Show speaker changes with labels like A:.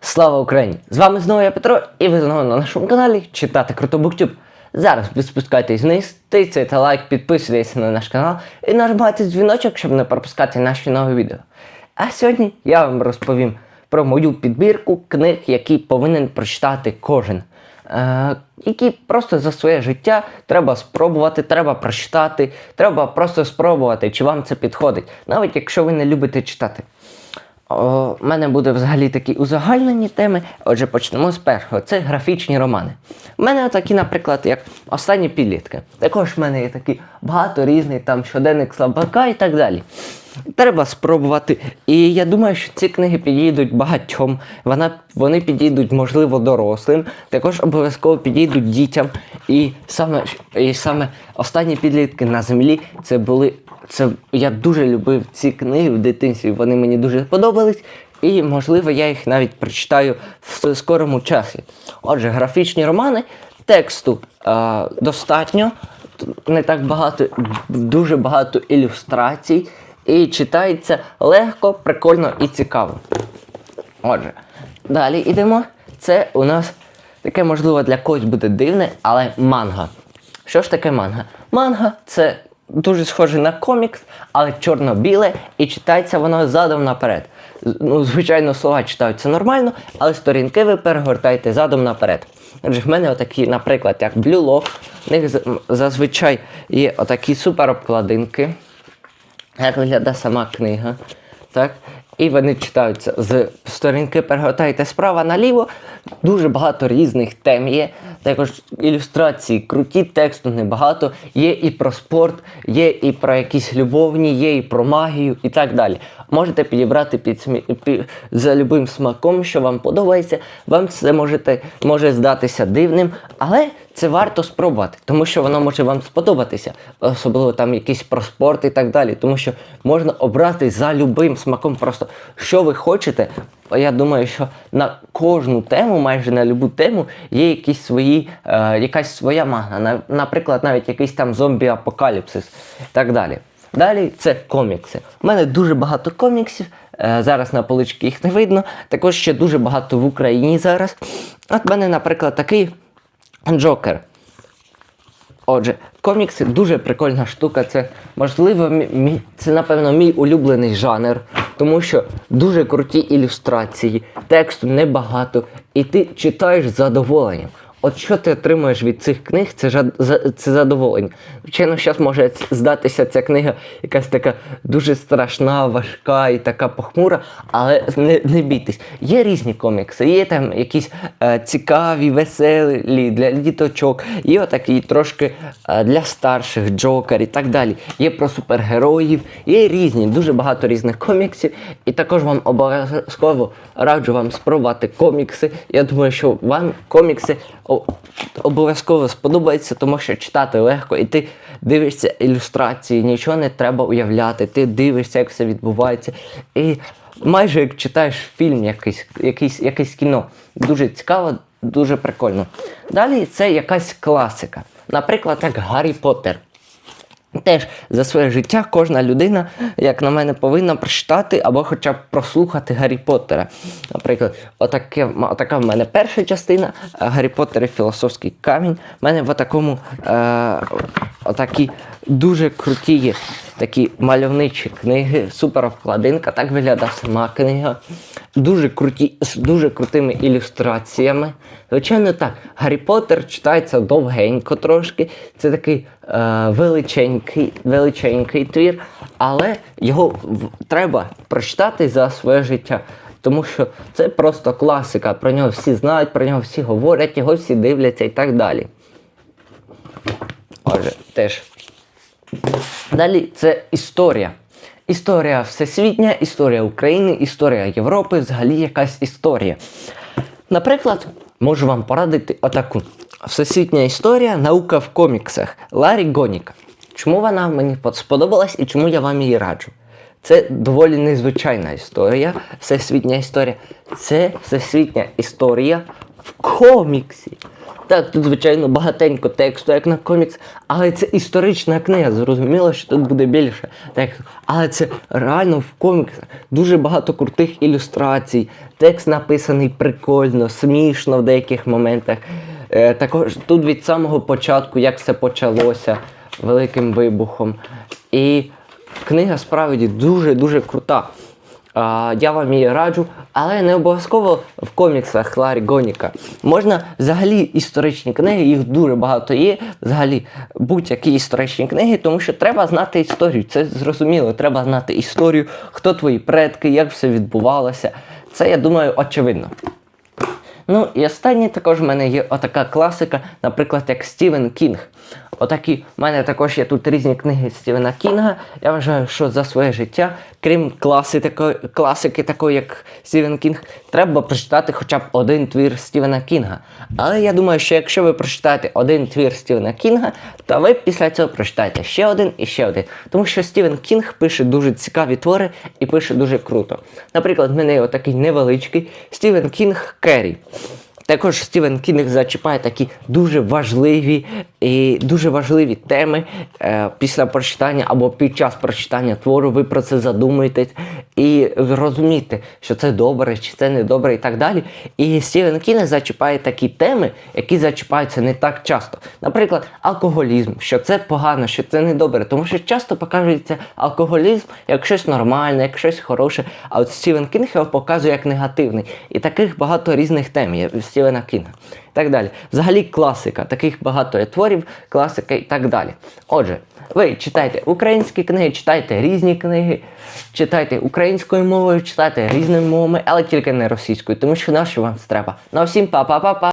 A: Слава Україні! З вами знову я Петро, і ви знову на нашому каналі читати Круто Буктюб. Зараз ви спускайтесь вниз, тицяйте лайк, підписуйтесь на наш канал і нажимайте дзвіночок, щоб не пропускати наші нові відео. А сьогодні я вам розповім про мою підбірку книг, які повинен прочитати кожен. Е, які просто за своє життя треба спробувати, треба прочитати, треба просто спробувати, чи вам це підходить, навіть якщо ви не любите читати. У мене буде взагалі такі узагальнені теми. Отже, почнемо з першого. Це графічні романи. У мене такі, наприклад, як останні підлітки. Також в мене є такі багато різних, там щоденник слабака і так далі. Треба спробувати. І я думаю, що ці книги підійдуть багатьом. Вона, вони підійдуть, можливо, дорослим, також обов'язково підійдуть дітям. І саме, і саме останні підлітки на землі це були. Це я дуже любив ці книги в дитинстві. Вони мені дуже сподобались, і можливо я їх навіть прочитаю в скорому часі. Отже, графічні романи тексту е, достатньо, не так багато, дуже багато ілюстрацій, і читається легко, прикольно і цікаво. Отже, далі йдемо. Це у нас таке, можливо, для когось буде дивне, але манга. Що ж таке манга? Манга це дуже схоже на комікс, але чорно-біле, і читається воно задом наперед. Ну, звичайно, слова читаються нормально, але сторінки ви перегортаєте задом наперед. Отже, в мене отакі, наприклад, як Blue Lock, в них зазвичай є отакі супер обкладинки як виглядає сама книга. Так? І вони читаються з сторінки, перегортаєте справа наліво. Дуже багато різних тем є. Також ілюстрації круті, тексту небагато. Є і про спорт, є і про якісь любовні, є і про магію і так далі. Можете підібрати під, смі... пі- за любим смаком, що вам подобається. Вам це можете, може здатися дивним, але це варто спробувати, тому що воно може вам сподобатися, особливо там якийсь про спорт і так далі. Тому що можна обрати за любим смаком, просто що ви хочете. Я думаю, що на кожну тему, майже на любу тему, є якісь свої, е, якась своя магна. Наприклад, навіть якийсь там зомбі-апокаліпсис і так далі. Далі це комікси. У мене дуже багато коміксів. е, Зараз на поличці їх не видно. Також ще дуже багато в Україні зараз. От в мене, наприклад, такий Джокер. Отже, комікси дуже прикольна штука. Це можливо, мі- мі- це напевно мій улюблений жанр, тому що дуже круті ілюстрації, тексту небагато, і ти читаєш з задоволенням. От що ти отримуєш від цих книг, це жад- це задоволення. Звичайно, зараз може здатися ця книга якась така дуже страшна, важка і така похмура, але не, не бійтесь. Є різні комікси, є там якісь е, цікаві, веселі для діточок, є отакі трошки е, для старших джокер і так далі. Є про супергероїв, є різні, дуже багато різних коміксів. І також вам обов'язково раджу вам спробувати комікси. Я думаю, що вам комікси обов'язково сподобається, тому що читати легко, і ти дивишся ілюстрації, нічого не треба уявляти. Ти дивишся, як все відбувається. І майже як читаєш фільм, якийсь, якийсь, якесь кіно. Дуже цікаво, дуже прикольно. Далі це якась класика. Наприклад, як Гаррі Поттер. Теж за своє життя кожна людина, як на мене, повинна прочитати або хоча б прослухати Гаррі Поттера. Наприклад, отаке, отака в мене перша частина е, Гаррі Поттер і філософський камінь. У мене в такому е, отакі дуже круті такі мальовничі книги, супер обкладинка, так виглядає сама книга. Дуже круті, з дуже крутими ілюстраціями. Звичайно, так, Гаррі Поттер читається довгенько трошки. Це такий е, величенький, величенький твір, але його треба прочитати за своє життя. Тому що це просто класика. Про нього всі знають, про нього всі говорять, його всі дивляться і так далі. Отже, теж Далі це історія. Історія всесвітня, історія України, історія Європи, взагалі якась історія. Наприклад, можу вам порадити отаку. Всесвітня історія, наука в коміксах Ларі Гоніка. Чому вона мені сподобалась і чому я вам її раджу? Це доволі незвичайна історія, всесвітня історія. Це всесвітня історія в коміксі. Так, тут, звичайно, багатенько тексту, як на комікс, але це історична книга. Зрозуміло, що тут буде більше тексту. Але це реально в коміксах дуже багато крутих ілюстрацій. Текст написаний прикольно, смішно в деяких моментах. Е, також тут від самого початку, як все почалося великим вибухом. І книга справді дуже-дуже крута. Я вам її раджу, але не обов'язково в коміксах Ларі Гоніка. Можна взагалі історичні книги, їх дуже багато є. Взагалі будь-які історичні книги, тому що треба знати історію. Це зрозуміло. Треба знати історію, хто твої предки, як все відбувалося. Це, я думаю, очевидно. Ну і останнє також в мене є отака класика, наприклад, як Стівен Кінг. Отакі, в мене також є тут різні книги Стівена Кінга. Я вважаю, що за своє життя, крім класи, такої, класики, такої як Стівен Кінг, треба прочитати хоча б один твір Стівена Кінга. Але я думаю, що якщо ви прочитаєте один твір Стівена Кінга, то ви після цього прочитаєте ще один і ще один. Тому що Стівен Кінг пише дуже цікаві твори і пише дуже круто. Наприклад, в мене є отакий невеличкий Стівен Кінг Керрі. Okay. Також Стівен Кінг зачіпає такі дуже важливі і дуже важливі теми е, після прочитання або під час прочитання твору. Ви про це задумуєтесь і розумієте, що це добре чи це не добре, і так далі. І Стівен Кінг зачіпає такі теми, які зачіпаються не так часто. Наприклад, алкоголізм, що це погано, що це не добре, тому що часто показується алкоголізм як щось нормальне, як щось хороше. А от Стівен Кінг його показує як негативний. І таких багато різних тем Стівена Кінга. І так далі. Взагалі класика, таких багато є творів, класика і так далі. Отже, ви читайте українські книги, читайте різні книги, читайте українською мовою, читайте різними мовами, але тільки не російською, тому що нащо вам треба. На всім па-па-па-па!